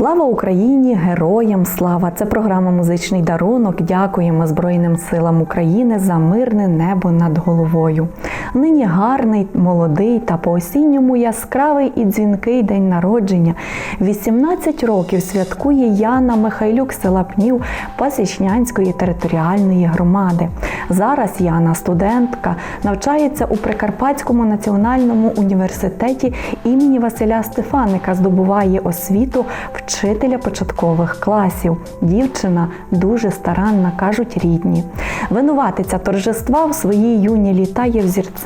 Слава Україні! Героям слава! Це програма Музичний дарунок. Дякуємо Збройним силам України за мирне небо над головою. Нині гарний, молодий та по-осінньому яскравий і дзвінкий день народження. 18 років святкує Яна Михайлюк з села Пнів Пасічнянської територіальної громади. Зараз Яна студентка, навчається у Прикарпатському національному університеті імені Василя Стефаника, здобуває освіту вчителя початкових класів. Дівчина дуже старанна, кажуть рідні. Винуватиця торжества в свої юні літа є взірцем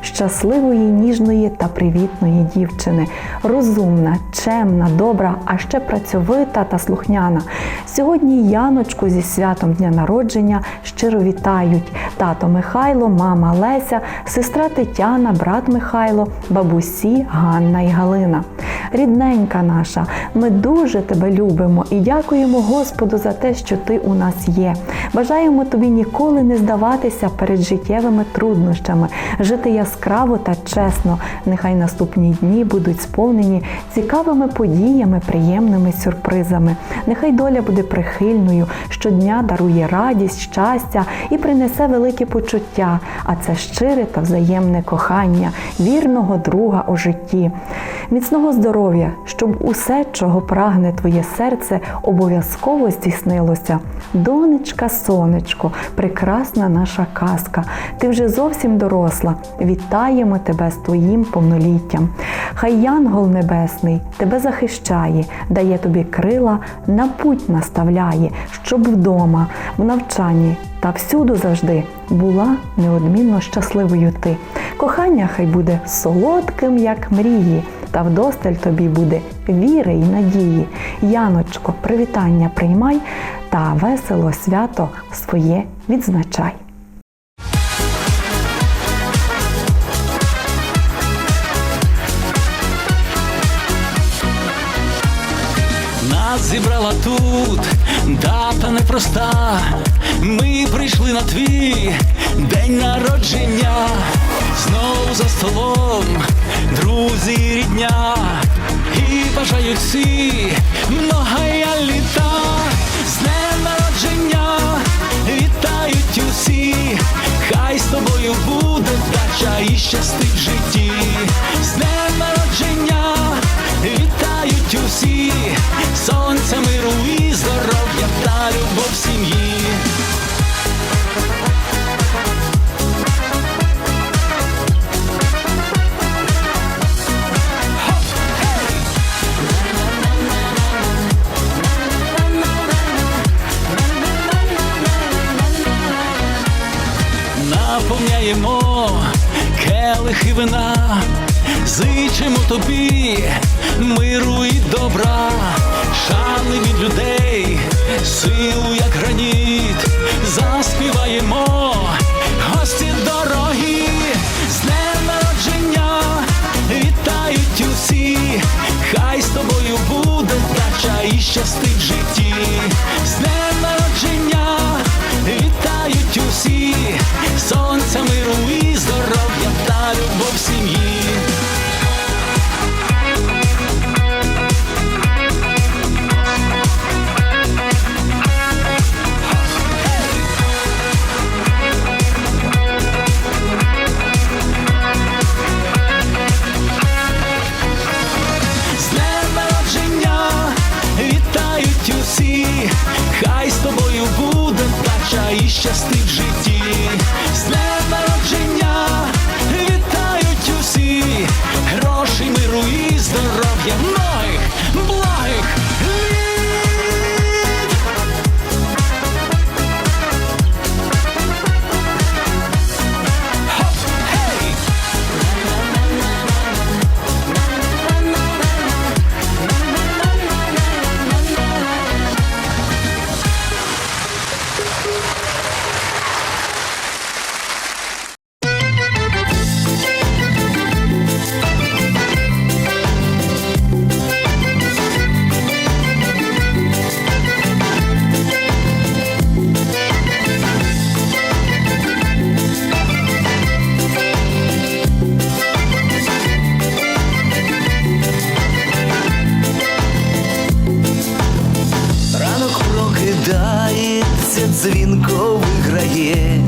щасливої, ніжної та привітної дівчини. Розумна, чемна, добра, а ще працьовита та слухняна. Сьогодні Яночку зі святом дня народження щиро вітають тато Михайло, мама Леся, сестра Тетяна, брат Михайло, бабусі Ганна і Галина. Рідненька наша, ми дуже тебе любимо і дякуємо Господу за те, що ти у нас є. Бажаємо тобі ніколи не здаватися перед життєвими труднощами, жити яскраво та чесно. Нехай наступні дні будуть сповнені цікавими подіями, приємними сюрпризами. Нехай доля буде прихильною, щодня дарує радість, щастя і принесе велике почуття, а це щире та взаємне кохання, вірного друга у житті. Міцного здоров'я, щоб усе, чого прагне твоє серце, обов'язково здійснилося. Донечка, сонечко, прекрасна наша казка. Ти вже зовсім доросла. Вітаємо тебе з твоїм повноліттям. Хай Янгол Небесний тебе захищає, дає тобі крила, на путь наставляє, щоб вдома, в навчанні та всюду завжди була неодмінно щасливою ти. Кохання хай буде солодким, як мрії, та вдосталь тобі буде віри й надії. Яночко, привітання приймай та весело свято своє відзначай. Нас зібрала тут дата непроста. Ми прийшли на твій день народження. Знову за столом, друзі, рідня. І бажають всі многая літа. З днем народження вітають усі. Хай з тобою буде вдача і щастить в наповняємо келихи вина, зичимо тобі миру і добра, шани від людей, силу, як граніт, заспіваємо гості дорогі, з днем народження. Вітають усі, хай з тобою буде вдача і щастить буде вдача і щастить в житті. Дзвінко виграє,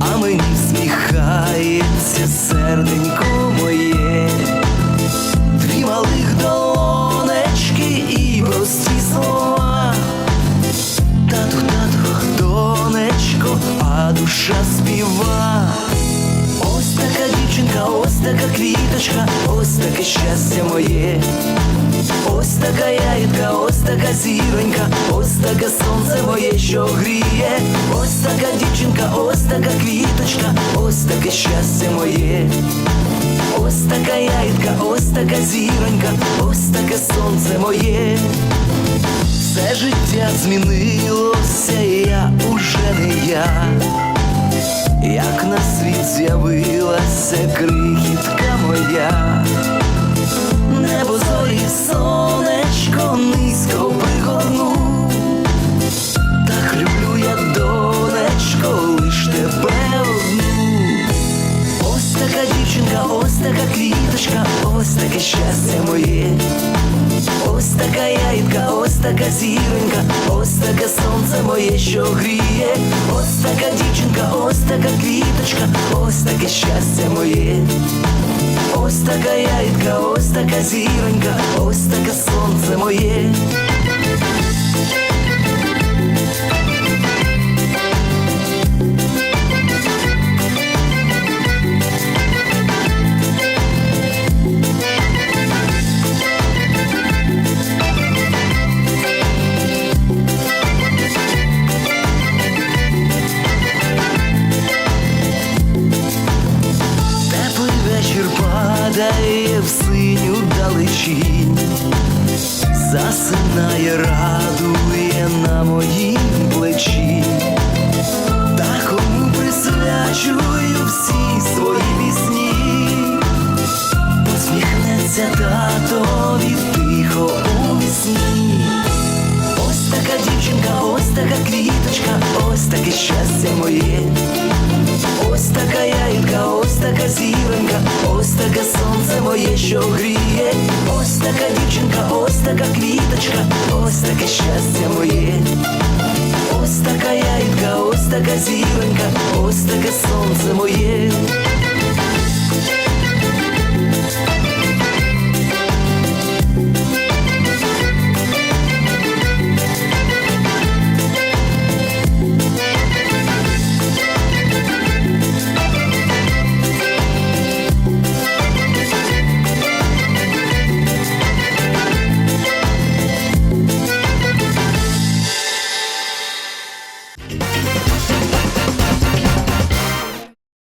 а мені всміхається серденько моє, дві малих долонечки і прості слова. Тату, тату, донечко, а душа дівчинка, ось така квіточка, ось таке щастя моє. Ось така ягідка, ось така зіронька, ось таке сонце моє, що гріє. Ось така дівчинка, ось така квіточка, ось таке щастя моє. Ось така ягідка, ось така зіронька, ось таке сонце моє. Все життя змінилося, і я уже не я, Як на світ з'явилася крихітка моя, небо зорі, сонечко низько пригорну, так люблю я, донечко, лиш тебе одну. Ось така дівчинка, ось така квіточка, ось таке щастя моє. Ось така ягідка, ось така зіронька, ось таке сонце моє, що гріє. Ось така така квіточка, ось таке щастя моє. Ось така яйка, ось така зіронька, ось таке сонце моє. Така зіронька, ось таке сонце моє, що гріє. Ось така дівчинка, ось така квіточка, ось таке щастя моє. Ось така яйка, ось така зіронька, ось таке сонце моє.